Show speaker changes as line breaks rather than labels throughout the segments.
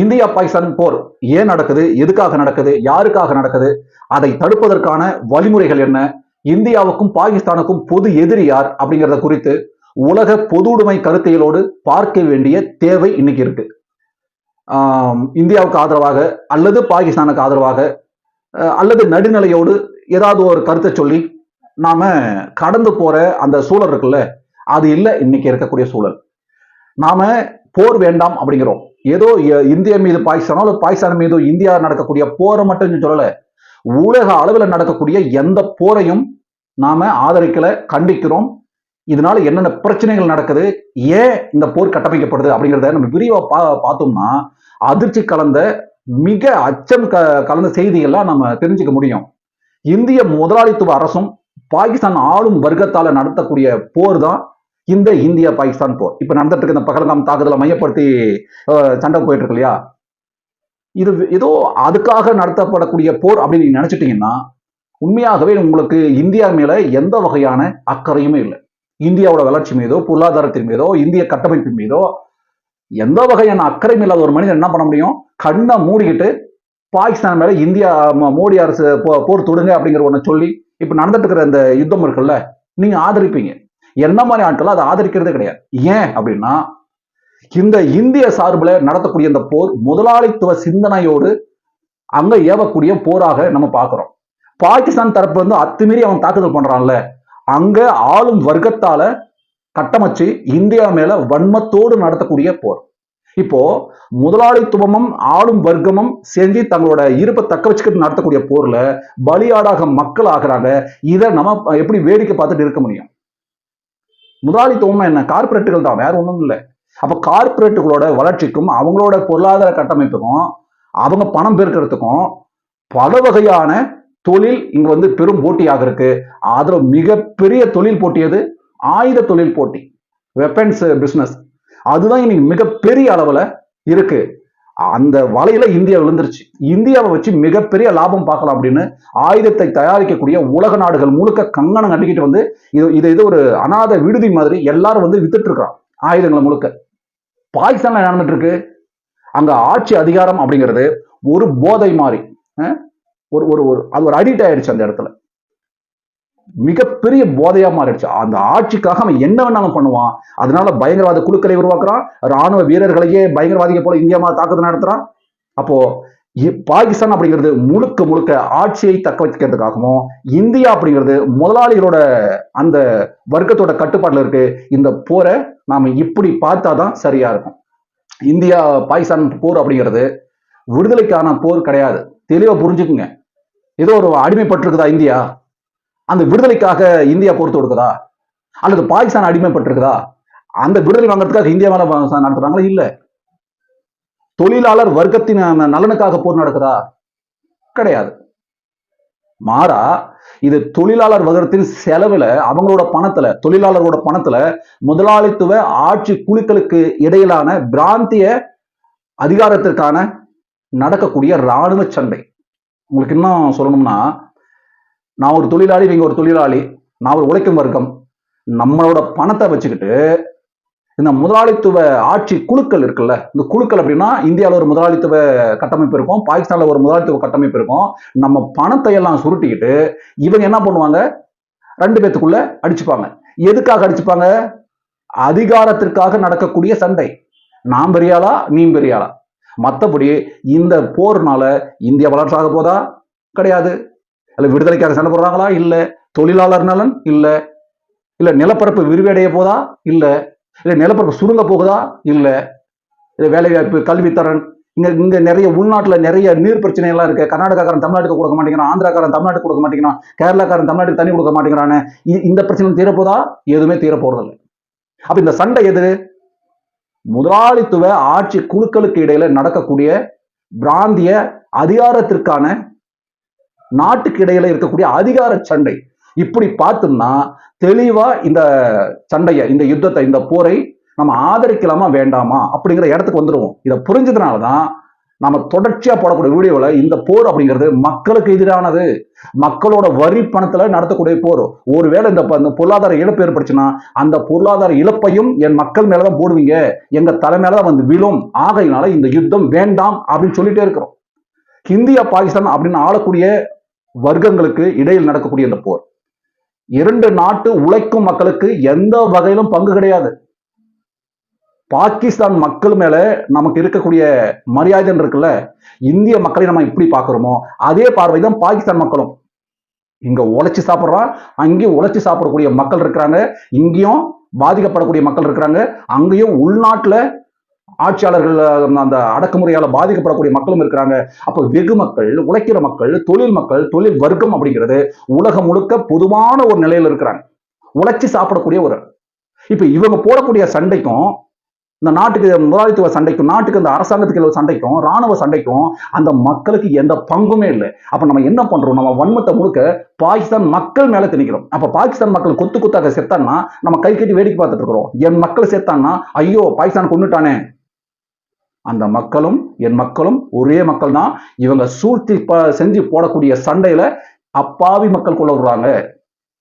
India Pakistan போர் ஏன் நடக்குது? எதுக்காக நடக்குது? யாருக்காக நடக்குது? அதை தடுப்பதற்கான வழிமுறைகள் என்ன? இந்தியாவுக்கும் பாகிஸ்தானுக்கும் பொது எதிரி யார் அப்படிங்கிறத குறித்து உலக பொதுவுடைமை கருத்தியலோடு பார்க்க வேண்டிய தேவை இன்னைக்கு இருக்கு. இந்தியாவுக்கு ஆதரவாக அல்லது பாகிஸ்தானுக்கு ஆதரவாக அல்லது நடுநிலையோடு ஏதாவது ஒரு கருத்தை சொல்லி நாம கடந்து போற அந்த சூழல் இருக்குல்ல? அது இல்லை இன்னைக்கு இருக்கக்கூடிய சூழல். நாம போர் வேண்டாம் அப்படிங்கிறோம். ஏதோ இ- இந்தியா மீது பாகிஸ்தானோ அல்லது பாகிஸ்தான் மீதோ இந்தியா நடக்கக்கூடிய போரை மட்டும் சொல்லல. உலக அளவில் நடக்கக்கூடிய எந்த போரையும் நாம ஆதரிக்கல கண்டிக்கிறோம். இதனால என்னென்ன பிரச்சனைகள் நடக்குது ஏன் இந்த போர் கட்டமைக்கப்படுது அப்படிங்கிறத நம்ம விரிவா பா பார்த்தோம்னா அதிர்ச்சி கலந்த மிக அச்சம் க கலந்த செய்திகள்லாம் நம்ம தெரிஞ்சுக்க முடியும். இந்திய முதலாளித்துவ அரசும் பாகிஸ்தான் ஆளும் வர்க்கத்தால நடத்தக்கூடிய போர் தான் இந்த இந்தியா பாகிஸ்தான் போர். இப்ப நடந்துட்டு இருக்க இந்த பகல்காம் தாக்குதலை மையப்படுத்தி சண்டை போயிட்டு இருக்கு இல்லையா? இது ஏதோ அதுக்காக நடத்தப்படக்கூடிய போர் அப்படின்னு நீங்க நினைச்சிட்டீங்கன்னா உண்மையாகவே உங்களுக்கு இந்தியா மேல எந்த வகையான அக்கறையுமே இல்லை. இந்தியாவோட வளர்ச்சி மீதோ பொருளாதாரத்தின் மீதோ இந்திய கட்டமைப்பின் மீதோ எந்த வகையான அக்கறையும் இல்லாத ஒரு மனிதன் என்ன பண்ண முடியும்? கண்ணை மூடிக்கிட்டு பாகிஸ்தான் மேல இந்தியா ம- மோடி அரசு போ- போர் தொடுங்க அப்படிங்கிற ஒன்று சொல்லி இப்ப நடந்துட்டு இருக்கிற இந்த யுத்தம் இருக்குல்ல நீங்க ஆதரிப்பீங்க. என்ன மாதிரி ஆட்கள் அதை ஆதரிக்கிறதே கிடையாது. ஏன் அப்படின்னா இந்த இந்திய சார்பில் நடத்தக்கூடிய இந்த போர் முதலாளித்துவ சிந்தனையோடு அங்க ஏவக்கூடிய போராக நம்ம பார்க்கிறோம். பாகிஸ்தான் தரப்பு வந்து அத்துமீறி அவன் தாக்குதல் பண்றான்ல. அங்க ஆளும் வர்க்கத்தால கட்டமைச்சு இந்தியா மேல வன்மத்தோடு நடத்தக்கூடிய போர். இப்போ முதலாளித்துவமும் ஆளும் வர்க்கமும் சேர்ந்து தங்களோட இருப்பை தக்க வச்சுக்கிட்டு நடத்தக்கூடிய போர்ல பலியாடாக மக்கள் ஆகுறாங்க. இதை நம்ம எப்படி வேடிக்கை பார்த்துட்டு இருக்க முடியும்? முதலாளித்துவம்னா என்ன? கார்பரேட்டுகள் தான் வேற ஒன்றும் இல்லை. அப்போ கார்பரேட்டுகளோட வளர்ச்சிக்கும் அவங்களோட பொருளாதார கட்டமைப்புக்கும் அவங்க பணம் பெருக்கிறதுக்கும் பல வகையான தொழில் இங்க வந்து பெரும் போட்டியாக இருக்கு. அதுல மிகப்பெரிய தொழில் போட்டி எது? ஆயுத தொழில் போட்டி. வெப்பன்ஸ் பிஸ்னஸ் அதுதான் இன்னைக்கு மிகப்பெரிய அளவில் இருக்கு. அந்த வலையில இந்தியா விழுந்துருச்சு. இந்தியாவை வச்சு மிகப்பெரிய லாபம் பார்க்கலாம் அப்படின்னு ஆயுதத்தை தயாரிக்கக்கூடிய உலக நாடுகள் முழுக்க கங்கணம் கட்டிக்கிட்டு வந்து இது இது இது ஒரு அனாதை விடுதி மாதிரி எல்லாரும் வந்து வித்துட்டு இருக்கிறான் ஆயுதங்களை முழுக்க. பாகிஸ்தான்ல நடந்துட்டு இருக்கு அங்க ஆட்சி அதிகாரம் அப்படிங்கிறது ஒரு போதை மாதிரி ஒரு ஒரு ஒரு அது ஒரு அடிக்ட் ஆயிடுச்சு அந்த இடத்துல. மிகப்பெரிய போதையா மாறிடுச்சு. அந்த ஆட்சிக்காக அவன் என்ன வேணாலும் பண்ணுவான். அதனால பயங்கரவாத குழுக்களை உருவாக்குறான். ராணுவ வீரர்களையே பயங்கரவாதிகள் போல இந்தியா தாக்குதல் நடத்துறான். அப்போ பாகிஸ்தான் அப்படிங்கிறது முழுக்க முழுக்க ஆட்சியை தக்க வைக்கிறதுக்காகவும் இந்தியா அப்படிங்கிறது முதலாளிகளோட அந்த வர்க்கத்தோட கட்டுப்பாட்டுல இருக்கு. இந்த போரை நாம இப்படி பார்த்தாதான் சரியா இருக்கும். இந்தியா பாகிஸ்தான் போர் அப்படிங்கிறது விடுதலைக்கான போர் கிடையாது. தெளிவா புரிஞ்சுக்குங்க. ஏதோ ஒரு அடிமைப்பட்டிருக்குதா இந்தியா? அந்த விடுதலைக்காக இந்தியா போர் தொடுக்குதா அல்லது பாகிஸ்தான் அடிமைப்பட்டிருக்குதா? அந்த விடுதலை வாங்குறதுக்காக இந்தியா மேல நடத்துறாங்களா? இல்ல. தொழிலாளர் வர்க்கத்தின் நலனுக்காக போர் நடக்குதா? கிடையாது. மாறா இது தொழிலாளர் வர்க்கத்தின் செலவுல அவங்களோட பணத்துல தொழிலாளர்களோட பணத்துல முதலாளித்துவ ஆட்சி குழுக்களுக்கு இடையிலான பிராந்திய அதிகாரத்திற்கான நடக்கக்கூடிய ராணுவ சண்டை. உங்களுக்கு இன்னும் சொல்லணும்னா நான் ஒரு தொழிலாளி நீங்கள் ஒரு தொழிலாளி. நான் ஒரு உழைக்கும் வர்க்கம். நம்மளோட பணத்தை வச்சுக்கிட்டு இந்த முதலாளித்துவ ஆட்சி குழுக்கள் இருக்குல்ல இந்த குழுக்கள் அப்படின்னா இந்தியாவில் ஒரு முதலாளித்துவ கட்டமைப்பு இருக்கும் பாகிஸ்தானில் ஒரு முதலாளித்துவ கட்டமைப்பு இருக்கும். நம்ம பணத்தை எல்லாம் சுருட்டிக்கிட்டு இவங்க என்ன பண்ணுவாங்க? ரெண்டு பேத்துக்குள்ள அடிச்சுப்பாங்க. எதுக்காக அடிச்சுப்பாங்க? அதிகாரத்திற்காக நடக்கக்கூடிய சண்டை. நான் பெரியாளா நீ பெரியாளா மற்றபடி இந்த போர்னால இந்தியா வளர்ச்சாக போதா? கிடையாது. இல்லை விடுதலைக்காக சண்டை போடுறாங்களா? இல்ல. தொழிலாளர் நலன்? இல்ல. இல்ல நிலப்பரப்பு விரிவடைய போதா? இல்ல. இல்லை நிலப்பரப்பு சுருங்க போகுதா? இல்ல. இல்லை வேலைவாய்ப்பு கல்வித்தரன் இங்க இங்க நிறைய உள்நாட்டுல நிறைய நீர் பிரச்சனை எல்லாம் இருக்கு. கர்நாடகாக்காரன் தமிழ்நாட்டுக்கு கொடுக்க மாட்டேங்கிறான். ஆந்திராக்காரன் தமிழ்நாட்டுக்கு கொடுக்க மாட்டேங்கிறான். கேரளாக்காரன் தமிழ்நாட்டுக்கு தண்ணி கொடுக்க மாட்டேங்கிறானே. இந்த பிரச்சனை தீரப்போதா? எதுவுமே தீரப்போறதில்லை. அப்போ அப்ப இந்த சண்டை எது? முதலாளித்துவ ஆட்சி குழுக்களுக்கு இடையில நடக்கக்கூடிய பிராந்திய அதிகாரத்திற்கான நாட்டுக்கு இடையில இருக்கக்கூடிய அதிகார சண்டை. இப்படி பார்த்தோம்னா தெளிவா இந்த சண்டையை இந்த யுத்தத்தை இந்த போரை நம்ம ஆதரிக்கலாமா வேண்டாமா அப்படிங்கிற இடத்துக்கு வந்துடுவோம் இதை புரிஞ்சதுனால தான் நம்ம தொடர்ச்சியா போடக்கூடிய வீடியோவில் இந்த போர் அப்படிங்கிறது மக்களுக்கு எதிரானது. மக்களோட வரி பணத்துல நடத்தக்கூடிய போர். ஒருவேளை இந்த ப- இந்த பொருளாதார இழப்பு ஏற்பட்டுச்சுன்னா அந்த பொருளாதார இழப்பையும் என் மக்கள் மேலதான் போடுவீங்க. எங்க தலை மேலதான் வந்து விழும். ஆகையினால இந்த யுத்தம் வேண்டாம் அப்படின்னு சொல்லிட்டே இருக்கிறோம். இந்தியா பாகிஸ்தான் அப்படின்னு ஆளக்கூடிய வர்க்கங்களுக்கு இடையில் நடக்கக்கூடிய இந்த போர். இரண்டு நாட்டு உழைக்கும் மக்களுக்கு எந்த வகையிலும் பங்கு கிடையாது. பாகிஸ்தான் மக்கள் மேல நமக்கு இருக்கக்கூடிய மரியாதைன்னு இருக்குல்ல இந்திய மக்களை நம்ம இப்படி பாக்குறோமோ அதே பார்வை தான் பாகிஸ்தான் மக்களும். இங்க உழைச்சி சாப்பிட்றான் அங்கேயும் உழைச்சி சாப்பிடக்கூடிய மக்கள் இருக்கிறாங்க இங்கேயும் பாதிக்கப்படக்கூடிய மக்கள் இருக்கிறாங்க அங்கேயும் உள்நாட்டுல ஆட்சியாளர்கள் அந்த அடக்குமுறையால பாதிக்கப்படக்கூடிய மக்களும் இருக்கிறாங்க. அப்போ வெகு மக்கள் உழைக்கிற மக்கள் தொழில் மக்கள் தொழில் வர்க்கம் அப்படிங்கிறது உலகம் முழுக்க பொதுவான ஒரு நிலையில இருக்கிறாங்க. உழைச்சி சாப்பிடக்கூடிய ஒரு. இப்ப இவங்க போடக்கூடிய சண்டைக்கும் இந்த நாட்டுக்கு முதலாளித்துவ சண்டைக்கும் நாட்டுக்கு இந்த அரசாங்கத்துக்கு உள்ள சண்டைக்கும் ராணுவ சண்டைக்கும் அந்த மக்களுக்கு எந்த பங்குமே இல்லை. அப்போ நம்ம என்ன பண்றோம்? நம்ம வன்மத்தை முழுக்க பாகிஸ்தான் மக்கள் மேல திணிக்கிறோம். அப்போ பாகிஸ்தான் மக்கள் கொத்து கொத்தாக செத்தான்னா நம்ம கை கட்டி வேடிக்கை பார்த்துட்டு இருக்கிறோம். என் மக்கள் செத்தான்னா ஐயோ பாகிஸ்தான் கொண்டுட்டானே அந்த மக்களும் என் மக்களும் ஒரே மக்கள் தான் இவங்க சூழ்த்தி ப- செஞ்சு போடக்கூடிய சண்டையில அப்பாவி மக்கள் கொள்ள விடுறாங்க.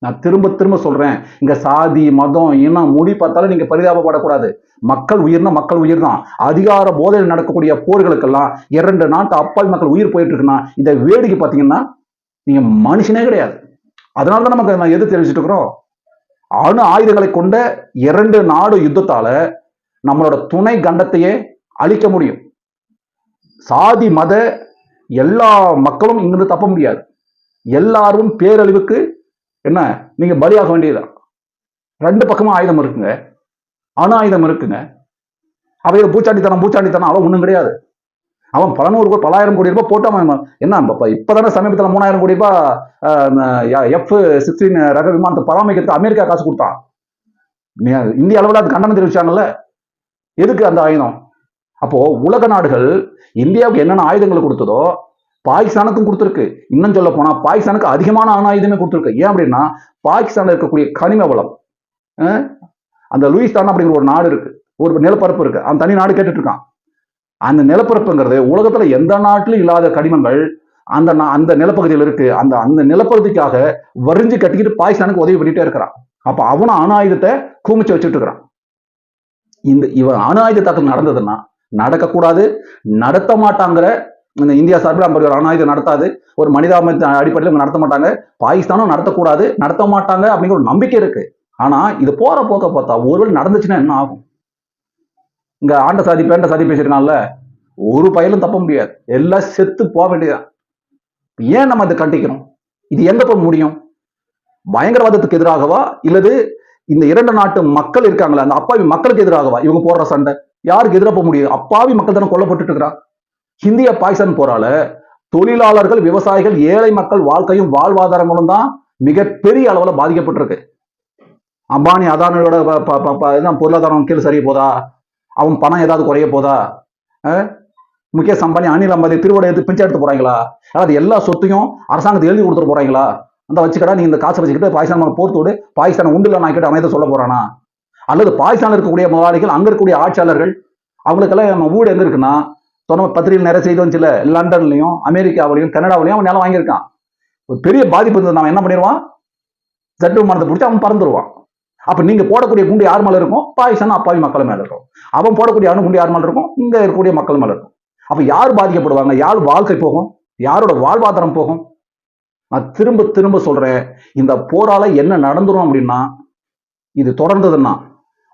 நான் திரும்ப திரும்ப சொல்றேன். இங்க சாதி மதம் இனம் மொழி பார்த்தாலும் நீங்க பரிதாபப்படக்கூடாது. மக்கள் உயிர்னா மக்கள் உயிர் தான் அதிகார போதையில் நடக்கக்கூடிய போர்களுக்கெல்லாம் இரண்டு நாட்டு அப்பாவி மக்கள் உயிர் போயிட்டு இருக்குன்னா இதை வேடிக்கை பார்த்தீங்கன்னா நீங்க மனுஷனே கிடையாது. அதனால தான் நமக்கு நான் எது தெரிவிச்சுட்டு இருக்கிறோம். அணு ஆயுதங்களை கொண்ட இரண்டு நாடு யுத்தத்தால நம்மளோட துணை கண்டத்தையே அழிக்க முடியும். சாதி மத எல்லா மக்களும் இங்கிருந்து தப்ப முடியாது. எல்லாரும் பேரழிவுக்கு என்ன? நீங்க பலியாக வேண்டியதுதான் ரெண்டு பக்கமும் ஆயுதம் இருக்குங்க. அணு ஆயுதம் இருக்குங்க. அவையில பூச்சாண்டித்தனம் பூச்சாண்டித்தனம் அவன் ஒண்ணும் கிடையாது. அவன் பல நூறு கோடி பலாயிரம் கோடி ரூபாய் போட்டு அவன். என்ன இப்ப இப்பதானே சமீபத்தில் மூணாயிரம் கோடி ரூபாய் எஃப் சிக்ஸ்டீன் ரக விமானத்தை பராமரிக்கிறதுக்கு அமெரிக்கா காசு கொடுத்தான். இந்திய அளவில் அது கண்டனம் தெரிவிச்சாங்கல்ல. எதுக்கு அந்த ஆயுதம்? அப்போ உலக நாடுகள் இந்தியாவுக்கு என்னென்ன ஆயுதங்கள் கொடுத்ததோ பாகிஸ்தானுக்கும் கொடுத்துருக்கு. இன்னும் சொல்ல போனா பாகிஸ்தானுக்கு அதிகமான அணு ஆயுதமே கொடுத்துருக்கு. ஏன் அப்படின்னா பாகிஸ்தான்ல இருக்கக்கூடிய கனிம வளம் அந்த லூயிஸ்தான் அப்படிங்கிற ஒரு நாடு இருக்கு. ஒரு நிலப்பரப்பு இருக்கு. அந்த தனி நாடு கேட்டுட்டு இருக்கான் அந்த நிலப்பரப்புங்கிறது உலகத்துல எந்த நாட்டிலும் இல்லாத கனிமங்கள் அந்த நா- அந்த நிலப்பகுதியில் இருக்கு. அந்த அந்த நிலப்பகுதிக்காக வரிஞ்சு கட்டிக்கிட்டு பாகிஸ்தானுக்கு உதவி பண்ணிட்டே இருக்கிறான். அப்ப அவனும் அணு ஆயுதத்தை குமிச்சு வச்சுட்டு இருக்கிறான். இந்த இவன் அணு ஆயுத தாக்கல் நடந்ததுன்னா நடக்கக்கூடாது நடத்த மாட்டாங்கிற இந்த இந்தியா சார்பில் அப்படி ஒரு அணாயுதம் நடத்தாது ஒரு மனிதாபிமான அடிப்படையில் இவங்க நடத்த மாட்டாங்க பாகிஸ்தானும் நடத்தக்கூடாது நடத்த மாட்டாங்க அப்படிங்கிற ஒரு நம்பிக்கை இருக்கு. ஆனா இது போற போக்க பார்த்தா ஒருவேளை நடந்துச்சுன்னா என்ன ஆகும்? இங்க ஆண்ட சாதி பேண்ட சாதி பேசியிருக்கான்ல ஒரு பயலும் தப்ப முடியாது. எல்லாம் செத்து போக வேண்டியதான் ஏன் நம்ம இதை கண்டிக்கிறோம் இது எங்க போய் முடியும்? பயங்கரவாதத்துக்கு எதிராகவா? இல்லது இந்த இரண்டு நாட்டு மக்கள் இருக்காங்களா அந்த அப்பாவி மக்களுக்கு எதிராகவா? இவங்க போடுற சண்டை. யாருக்கு எதிராக போக முடியும்? அப்பாவி மக்கள் தானே கொல்லப்பட்டு இருக்கிறா. இந்தியா பாகிஸ்தான் போரால தொழிலாளர்கள் விவசாயிகள் ஏழை மக்கள் வாழ்க்கையும் வாழ்வாதாரங்களும் தான் மிகப்பெரிய அளவுல பாதிக்கப்பட்டிருக்கு. அம்பானி அதானியோட பொருளாதாரம் கீழே சரிய போதா? அவன் பணம் ஏதாவது குறைய போதா? முகேஷ் அம்பானி அனில் அம்பானி திருவோட எடுத்து பிச்சை எடுத்து போறாங்களா? அதாவது எல்லா சொத்தையும் அரசாங்கத்துக்கு எழுதி கொடுத்துட்டு போறாங்களா? அந்த வச்சுக்கடா நீ இந்த காசை வச்சுக்கிட்டு பாகிஸ்தான் மேல போர்த்து விடு பாகிஸ்தான் உண்டுல கிட்ட அவன் எதை சொல்ல போறானா? அல்லது பாகிஸ்தான்ல இருக்கக்கூடிய முதலாளிகள் அங்கே இருக்கக்கூடிய ஆட்சியாளர்கள் அவங்களுக்கெல்லாம் நம்ம வீடு எங்க இருக்குன்னா சொன்ன பத்திரிகையில் நிறைய செய்தி வந்துச்சுல லண்டன்லையும் அமெரிக்காவிலையும் கனடாவிலையும் அவன் நிலம் வாங்கியிருக்கான். ஒரு பெரிய பாதிப்பு இருந்தது நம்ம என்ன பண்ணிடுவான்? சட்டு விமானத்தை பிடிச்சி அவன் பறந்துருவான். அப்ப நீங்க போடக்கூடிய குண்டு யார் மேல இருக்கும்? பாகிஸ்தான் அப்பாவி மக்கள் மேல இருக்கும். அவன் போடக்கூடிய அணு குண்டு யார் மேல இருக்கும்? இங்க இருக்கக்கூடிய மக்கள் மேல இருக்கும். அப்ப யார் பாதிக்கப்படுவாங்க? யார் வாழ்க்கை போகும்? யாரோட வாழ்வாதாரம் போகும்? நான் திரும்ப திரும்ப சொல்றேன் இந்த போரால என்ன நடந்துரும் அப்படின்னா இது தொடர்ந்ததுன்னா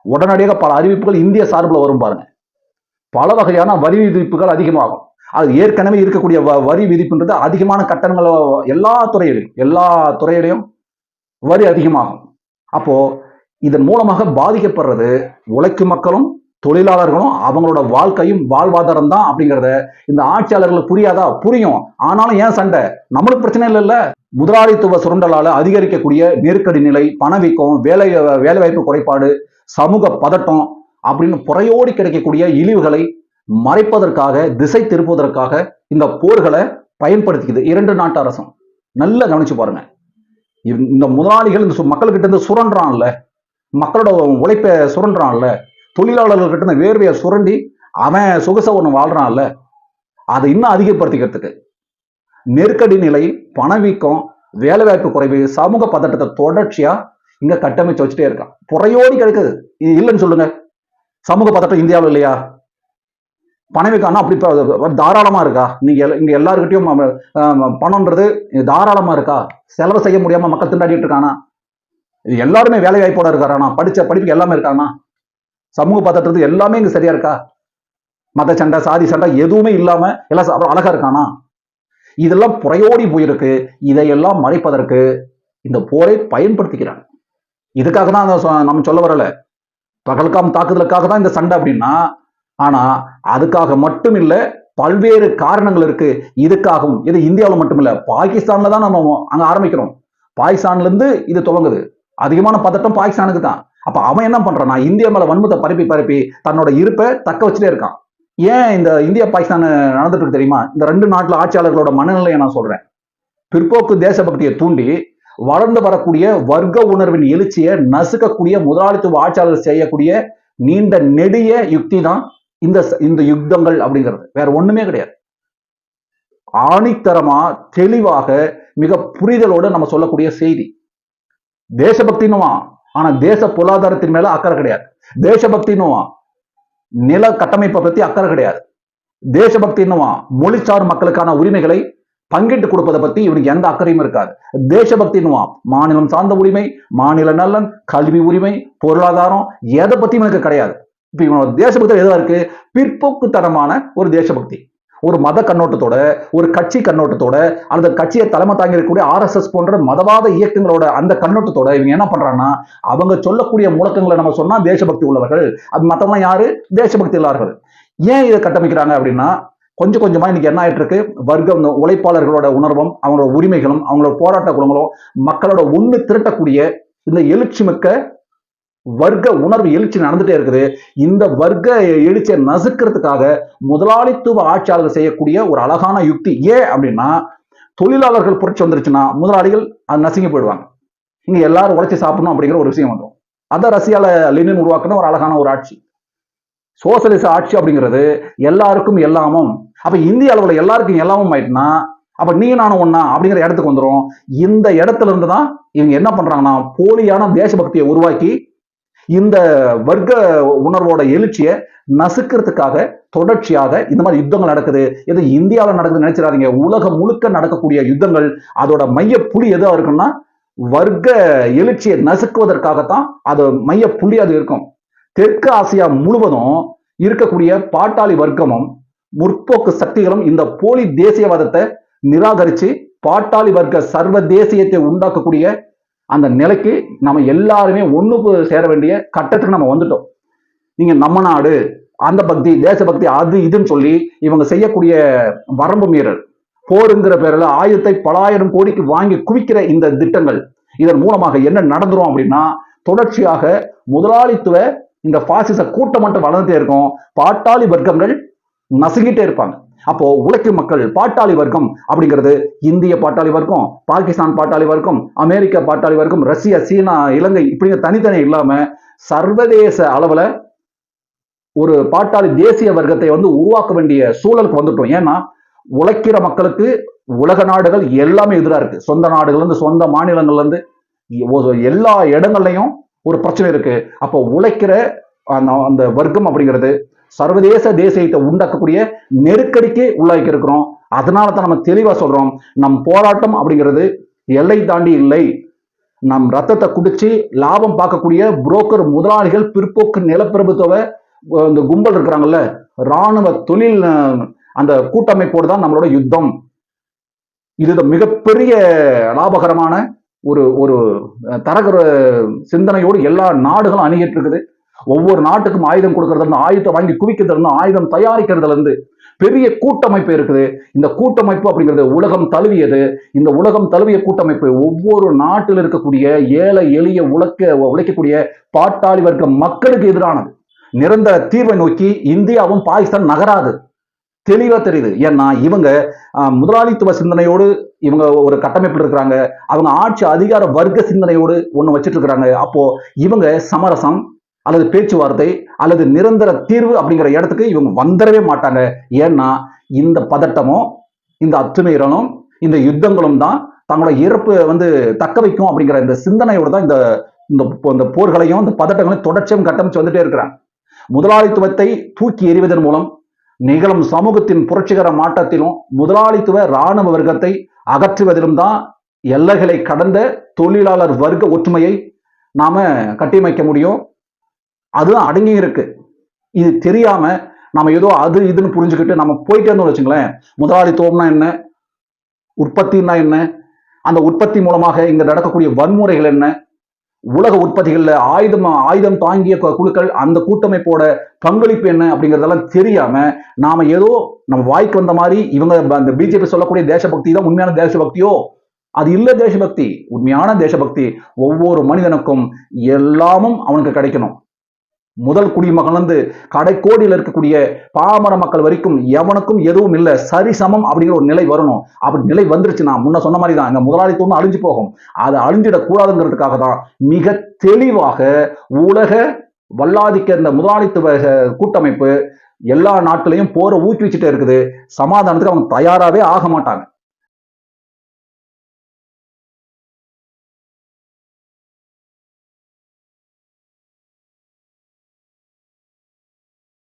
உடனடியாக பல அறிவிப்புகள் இந்திய சார்பில் வரும் பாருங்க. பல வகையான வரி விதிப்புகள் அதிகமாகும். அது ஏற்கனவே இருக்கக்கூடிய வ- வரி விதிப்புன்றது அதிகமான கட்டணங்கள் எல்லா துறையிலையும் எல்லா துறையிலையும் வரி அதிகமாகும். அப்போ இதன் மூலமாக பாதிக்கப்படுறது உழைக்கும் மக்களும் தொழிலாளர்களும் அவங்களோட வாழ்க்கையும் வாழ்வாதாரம் தான் அப்படிங்கிறத இந்த ஆட்சியாளர்களுக்கு புரியாதா? புரியும். ஆனாலும் ஏன் சண்டை? நம்மளுக்கு பிரச்சனை இல்லைல்ல. முதலாளித்துவ சுரண்டலால அதிகரிக்கக்கூடிய நெருக்கடி நிலை பணவீக்கம் வேலை வேலைவாய்ப்பு குறைபாடு சமூக பதட்டம் அப்படின்னு புறையோடி கிடைக்கக்கூடிய இழிவுகளை மறைப்பதற்காக திசை திருப்புவதற்காக இந்த போர்களை பயன்படுத்திக்குது இரண்டு நாட்டு அரசும். நல்லா கவனிச்சு பாருங்க. இந்த- முதலாளிகள் இந்த மக்கள்கிட்ட இருந்து சுரண்டான்ல மக்களோட உழைப்பை சுரண்டான்ல தொழிலாளர்கள் கிட்ட இருந்து வேர்வையை சுரண்டி அவன் சொகுச ஒன்று வாழ்றான்ல. அதை இன்னும் அதிகப்படுத்திக்கிறதுக்கு நெருக்கடி நிலை பணவீக்கம் வேலைவாய்ப்பு குறைவு சமூக பதட்டத்தை தொடர்ச்சியா இங்க கட்டமைச்சு வச்சுட்டே இருக்கான். புறையோடி கிடைக்குது. இது இல்லைன்னு சொல்லுங்க. சமூக பதட்டம் இந்தியாவில் இல்லையா? பணவீக்கம்னா அப்படி தாராளமா இருக்கா? நீங்க இங்க எல்லாருக்கிட்டையும் பணம்ன்றது தாராளமா இருக்கா? செலவு செய்ய முடியாம மக்கள் திண்டாடிட்டு இருக்கானா? இது எல்லாருமே வேலை வாய்ப்போட இருக்காரானா படிச்ச படிப்புக்கு எல்லாமே இருக்கானா சமூக பதட்டத்துக்கு எல்லாமே இங்க சரியா இருக்கா? மத சண்டை சாதி சண்டை எதுவுமே இல்லாம எல்லாம் அழகா இருக்கானா? இதெல்லாம் புறையோடி போயிருக்கு. இதையெல்லாம் மறைப்பதற்கு இந்த போரை பயன்படுத்திக்கிறாங்க இதுக்காக தான் நம்ம சொல்ல வரல. பகல்காம் தாக்குதலுக்காக தான் இந்த சண்டை அப்படின்னா ஆனா அதுக்காக மட்டும் இல்ல பல்வேறு காரணங்கள் இருக்கு. இதுக்காகவும் இது இந்தியாவில் மட்டுமில்ல பாகிஸ்தான்ல தான் நம்ம அங்க ஆரம்பிக்கிறோம். பாகிஸ்தான்ல இருந்து இது துவங்குது. அதிகமான பதட்டம் பாகிஸ்தானுக்கு தான். அப்ப அவன் என்ன பண்றான் இந்தியா மேல வன்மத்தை பரப்பி பரப்பி தன்னோட இருப்பை தக்க வச்சுட்டே இருக்கான். ஏன் இந்த இந்தியா பாகிஸ்தான் நடந்துட்டு இருக்கு தெரியுமா? இந்த ரெண்டு நாட்டுல ஆட்சியாளர்களோட மனநிலையை நான் சொல்றேன். பிற்போக்கு தேசபக்தியை தூண்டி வளர்ந்து வரக்கூடிய வர்க்க உணர்வின் எழுச்சியை நசுக்கக்கூடிய முதலாளித்துவ ஆட்சியாளர் செய்யக்கூடிய நீண்ட நெடிய யுக்தி தான் இந்த இந்த யுத்தங்கள் அப்படிங்கிறது. வேற ஒண்ணுமே கிடையாது. ஆணித்தரமா தெளிவாக மிக புரிதலோட நம்ம சொல்லக்கூடிய செய்தி. தேசபக்தின்னுவா ஆனா தேச பொருளாதாரத்தின் மேல அக்கறை கிடையாது. தேசபக்தின்னுவா நில கட்டமைப்பை பத்தி அக்கறை கிடையாது. தேசபக்தின்னுவா மொழிச்சார் மக்களுக்கான உரிமைகளை பங்கிட்டு கொடுப்பதை பத்தி இவனுக்கு எந்த அக்கறையும் இருக்காது. தேசபக்தின்னுவா மாநிலம் சார்ந்த உரிமை மாநில நலன் கல்வி உரிமை பொருளாதாரம் எதை பத்தியும் எனக்கு கிடையாது. இப்ப இவனோட தேசபக்தி எதுவா இருக்கு? பிற்போக்குத்தனமான ஒரு தேசபக்தி. ஒரு மத கண்ணோட்டத்தோட ஒரு கட்சி கண்ணோட்டத்தோட அல்லது கட்சியை தலைமை தாங்கி இருக்கக்கூடிய ஆர்எஸ்எஸ் போன்ற மதவாத இயக்கங்களோட அந்த கண்ணோட்டத்தோட இவங்க என்ன பண்றாங்கன்னா அவங்க சொல்லக்கூடிய முழக்கங்களை நம்ம சொன்னா தேசபக்தி உள்ளவர்கள். அது மற்றவங்க யாரு? தேசபக்தி இல்லார்கள் ஏன் இதை கட்டமைக்கிறாங்க அப்படின்னா கொஞ்சம் கொஞ்சமா இன்னைக்கு என்ன ஆயிட்டு இருக்கு வர்க்கம் உழைப்பாளர்களோட உணர்வும் அவங்களோட உரிமைகளும் அவங்களோட போராட்ட குணங்களும் மக்களோட உண்மை திரட்டக்கூடிய இந்த எழுச்சி மிக்க வர்க்க உணர்வு எழுச்சி நடந்துட்டே இருக்குது. இந்த வர்க்க எழுச்சியை நசுக்கிறதுக்காக முதலாளித்துவ ஆட்சியாளர்கள் செய்யக்கூடிய ஒரு அழகான யுக்தி ஏன் அப்படின்னா தொழிலாளர்கள் புரட்சி வந்துருச்சுன்னா முதலாளிகள் அது நசுங்கி போயிடுவாங்க. இங்க எல்லாரும் உழைச்சி சாப்பிடணும் அப்படிங்கிற ஒரு விஷயம் வந்துடும் அதான் ரஷ்யால லெனின் உருவாக்கணும் ஒரு அழகான ஒரு ஆட்சி. சோசியலிச ஆட்சி அப்படிங்கிறது எல்லாருக்கும் எல்லாமும் அப்ப இந்திய அளவுல எல்லாருக்கும் எல்லாமும் ஆயிட்டுனா அப்ப நீ நானும் ஒண்ணா அப்படிங்கிற இடத்துக்கு வந்துடும் இந்த இடத்துல இருந்து தான் இவங்க என்ன பண்றாங்கன்னா போலியான தேசபக்தியை உருவாக்கி இந்த வர்க்க உணர்வோட எழுச்சியை நசுக்கிறதுக்காக தொடர்ச்சியாக இந்த மாதிரி யுத்தங்கள் நடக்குது. எது இந்தியாவில் நடக்குது நினைச்சிடாதீங்க. உலகம் முழுக்க நடக்கக்கூடிய யுத்தங்கள் அதோட மைய புள்ளி எதுவாக இருக்குன்னா வர்க்க எழுச்சியை நசுக்குவதற்காகத்தான் அது மைய புள்ளி அது இருக்கும். தெற்கு ஆசியா முழுவதும் இருக்கக்கூடிய பாட்டாளி வர்க்கமும் முற்போக்கு சக்திகளும் இந்த போலி தேசியவாதத்தை நிராகரிச்சு பாட்டாளி வர்க்க சர்வதேசியத்தை உண்டாக்கக்கூடிய அந்த நிலைக்கு நம்ம எல்லாருமே ஒண்ணுக்கு சேர வேண்டிய கட்டத்துக்கு நம்ம வந்துட்டோம். நீங்க நம்ம நாடு அந்த பக்தி தேசபக்தி அது இதுன்னு சொல்லி இவங்க செய்யக்கூடிய வரம்பு மீறல் போருங்கிற பேரில் ஆயிரத்தை பலாயிரம் கோடிக்கு வாங்கி குவிக்கிற இந்த திட்டங்கள் இதன் மூலமாக என்ன நடந்துரும் அப்படின்னா தொடர்ச்சியாக முதலாளித்துவ இந்த பாசிச கூட்டம் மட்டும் வளர்ந்துட்டே இருக்கும். பாட்டாளி வர்க்கங்கள் நசுங்கிட்டே இருப்பாங்க. அப்போ உழைக்கும் மக்கள் பாட்டாளி வர்க்கம் அப்படிங்கிறது இந்திய பாட்டாளி வர்க்கம் பாகிஸ்தான் பாட்டாளி வர்க்கம் அமெரிக்க பாட்டாளி வர்க்கம் ரஷ்யா சீனா இலங்கை இப்படிங்க தனித்தனி இல்லாம சர்வதேச அளவுல ஒரு பாட்டாளி தேசிய வர்க்கத்தை வந்து உருவாக்க வேண்டிய சூழலுக்கு வந்துட்டோம். ஏன்னா உழைக்கிற மக்களுக்கு உலக நாடுகள் எல்லாமே எதிராக இருக்கு. சொந்த நாடுகள்ல இருந்து சொந்த மாநிலங்கள்ல இருந்து எல்லா இடங்கள்லையும் ஒரு பிரச்சனை இருக்கு. அப்போ உழைக்கிற அந்த அந்த வர்க்கம் அப்படிங்கிறது சர்வதேச தேசியத்தை உண்டாக்கக்கூடிய நெருக்கடிக்கு உள்ளாக்கி இருக்கிறோம். அதனால தான் நம்ம தெளிவா சொல்றோம் நம் போராட்டம் அப்படிங்கிறது எல்லை தாண்டி இல்லை. நம் ரத்தத்தை குடிச்சு லாபம் பார்க்கக்கூடிய புரோக்கர் முதலாளிகள் பிற்போக்கு நிலப்பிரபுத்துவ இந்த கும்பல் இருக்கிறாங்கல்ல ராணுவ தொழில் அந்த கூட்டமைப்போடு தான் நம்மளோட யுத்தம். இது மிகப்பெரிய லாபகரமான ஒரு ஒரு தரகர சிந்தனையோடு எல்லா நாடுகளும் அணுகிட்டு இருக்குது ஒவ்வொரு நாட்டுக்கும் ஆயுதம் கொடுக்கறதுல இருந்து ஆயுதத்தை வாங்கி குவிக்கிறதுல இருந்து ஆயுதம் தயாரிக்கிறதுல இருந்து பெரிய கூட்டமைப்பு இருக்குது. இந்த கூட்டமைப்பு அப்படிங்கிறது உலகம் தழுவியது. இந்த உலகம் தழுவிய கூட்டமைப்பு ஒவ்வொரு நாட்டில் இருக்கக்கூடிய ஏழை எளிய உழைக்க உழைக்கக்கூடிய பாட்டாளி வர்க்க மக்களுக்கு எதிரானது. நிரந்தர தீர்வை நோக்கி இந்தியாவும் பாகிஸ்தான் நகராது. தெளிவா தெரியுது. ஏன்னா இவங்க முதலாளித்துவ சிந்தனையோடு இவங்க ஒரு கட்டமைப்பில் இருக்கிறாங்க. அவங்க ஆட்சி அதிகார வர்க்க சிந்தனையோடு ஒண்ணு வச்சிட்டு இருக்கிறாங்க அப்போ இவங்க சமரசம் அல்லது பேச்சுவார்த்தை அல்லது நிரந்தர தீர்வு அப்படிங்கிற இடத்துக்கு இவங்க வந்துடவே மாட்டாங்க. ஏன்னா இந்த பதட்டமும் இந்த அத்துமீறலும் இந்த யுத்தங்களும் தான் தங்களோட இறப்பு வந்து தக்க வைக்கும் அப்படிங்கிற இந்த சிந்தனையோட தான் இந்த இந்த இந்த போர்களையும் இந்த பதட்டங்களையும் தொடர்ச்சியும் கட்டமைச்சு வந்துட்டே இருக்கிறாங்க. முதலாளித்துவத்தை தூக்கி எறிவதன் மூலம் நிகழும் சமூகத்தின் புரட்சிகர மாற்றத்திலும் முதலாளித்துவ இராணுவ வர்க்கத்தை அகற்றுவதிலும் தான் எல்லைகளை கடந்த தொழிலாளர் வர்க்க ஒற்றுமையை நாம கட்டியமைக்க முடியும். அதுதான் அடங்கி இருக்கு. இது தெரியாம நம்ம ஏதோ அது இதுன்னு புரிஞ்சுக்கிட்டு நம்ம போயிட்டே இருந்தோம் வச்சுங்களேன் முதலாளித்துவம்னா என்ன? உற்பத்தின்னா என்ன? அந்த உற்பத்தி மூலமாக இங்க நடக்கக்கூடிய வன்முறைகள் என்ன? உலக உற்பத்திகளில் ஆயுதம் ஆயுதம் தாங்கிய கு- குழுக்கள் அந்த கூட்டமைப்போட பங்களிப்பு என்ன அப்படிங்கிறதெல்லாம் தெரியாம நாம ஏதோ நம்ம வாய்க்கு வந்த மாதிரி இவங்க அந்த பிஜேபி சொல்லக்கூடிய தேசபக்தி தான் உண்மையான தேசபக்தியோ? அது இல்லை தேசபக்தி உண்மையான தேசபக்தி. ஒவ்வொரு மனிதனுக்கும் எல்லாமும் அவனுக்கு கிடைக்கணும். முதல் குடிமகன்லேருந்து கடைக்கோடியில் இருக்கக்கூடிய பாமர மக்கள் வரைக்கும் எவனுக்கும் எதுவும் இல்லை சரிசமம் அப்படிங்கிற ஒரு நிலை வரணும். அப்படி நிலை வந்துருச்சு நான் முன்ன சொன்ன மாதிரி தான் இந்த முதலாளித்துவம் அழிஞ்சு போகும். அதை அழிஞ்சிடக்கூடாதுங்கிறதுக்காக தான் மிக தெளிவாக உலக வல்லாதிக்க இந்த முதலாளித்துவ கூட்டமைப்பு எல்லா நாட்டிலையும் போரை ஊக்குவிச்சுட்டே இருக்குது. சமாதானத்துக்கு அவங்க தயாராகவே ஆக மாட்டாங்க.